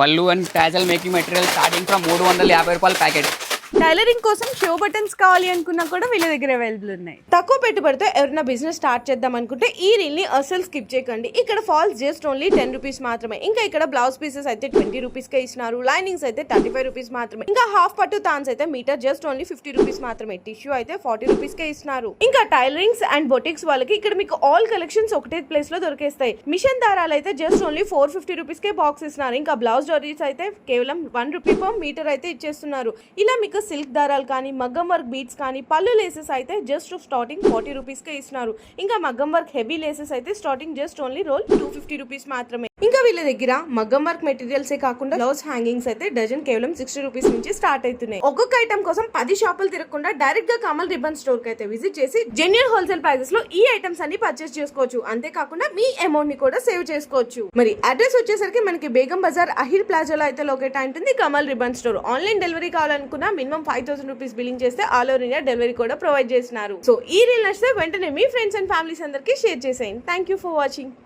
పళ్ళు and tassel making material starting from మూడు వందల యాభై రూపాయల ప్యాకెట్. టైలరింగ్ కోసం షో బటన్స్ కావాలి అనుకున్నా కూడా వీళ్ళ దగ్గర అవైలబుల్ ఉన్నాయి. తక్కువ పెట్టుబడితో ఎవరైనా బిజినెస్ స్టార్ట్ చేద్దాం అనుకుంటే ఈ రీల్ని అసలు స్కిప్ చేయకండి. ఇక్కడ falls just only ten rupees మాత్రమే. ఇంకా ఇక్కడ బ్లౌజ్ పీసెస్ అయితే ట్వంటీ రూపీస్ కే ఇస్తున్నారు. లైనింగ్స్ అయితే థర్టీ ఫైవ్ రూపీస్ మాత్రమే. ఇంకా హాఫ్ పట్టు తాన్స్ అయితే metre just only fifty rupees మాత్రమే. టిష్యూ అయితే ఫార్టీ రూపీస్ కే ఇస్తున్నారు. ఇంకా టైలరింగ్స్ అండ్ బొటిక్స్ వాళ్ళకి ఇక్కడ మీకు ఆల్ కలెక్షన్స్ ఒకటే ప్లేస్లో దొరికేస్తాయి. మిషన్ దారాలు అయితే just only four fifty rupees కే బాక్స్ ఇస్తున్నారు. ఇంకా బ్లౌజ్ డోరీస్ అయితే కేవలం వన్ రూపీ పర్ మీటర్ అయితే ఇచ్చేస్తున్నారు. ఇలా మీకు సిల్క్ దారాలు కానీ మగ్గం వర్క్ బీట్స్ కానీ పళ్ళు లేసెస్ అయితే జస్ట్ స్టార్టింగ్ ఫార్టీ రూపీస్కే ఇస్తున్నారు. ఇంకా మగ్గం వర్క్ హెవీ లేసెస్ అయితే starting just only roll two fifty rupees మాత్రమే. ఇంకా వీళ్ళ దగ్గర మగ్గం వర్క్ మెటీరియల్స్ ఏ కాకుండా బ్లౌజ్ హ్యాంగింగ్స్ అయితే డజన్ కేవలం సిక్స్టీ రూపీస్ నుంచి స్టార్ట్ అవుతున్నాయి. ఒక్కొక్క ఐటమ్ కోసం పది షాపులు తిరగకుండా డైరెక్ట్గా కమల్ రిబన్ స్టోర్కి అయితే విజిట్ చేసి జెన్యున్ హోల్సేల్ ప్రైసెస్లో ఈ ఐటమ్స్ అన్ని పర్చేస్ చేసుకోవచ్చు. అంతేకాకుండా మీ అమౌంట్ని కూడా సేవ్ చేసుకోవచ్చు. మరి అడ్రస్ వచ్చేసరికి మనకి బేగం బజార్ అహిర్ ప్లాజాలో అయితే లొకేట్ ఉంటుంది Kamal ribbon store online delivery కావాలనుకున్నా minimum five thousand rupees billing చేస్తే ఆల్ ఓవర్ ఇండియా డెలివరీ కూడా ప్రొవైడ్ చేస్తున్నారు. సో ఈ రీల్ నచ్చితే వెంటనే మీ ఫ్రెండ్స్ అండ్ ఫ్యామిలీస్ అందరికీ షేర్ చేసేయండి. Thank you for watching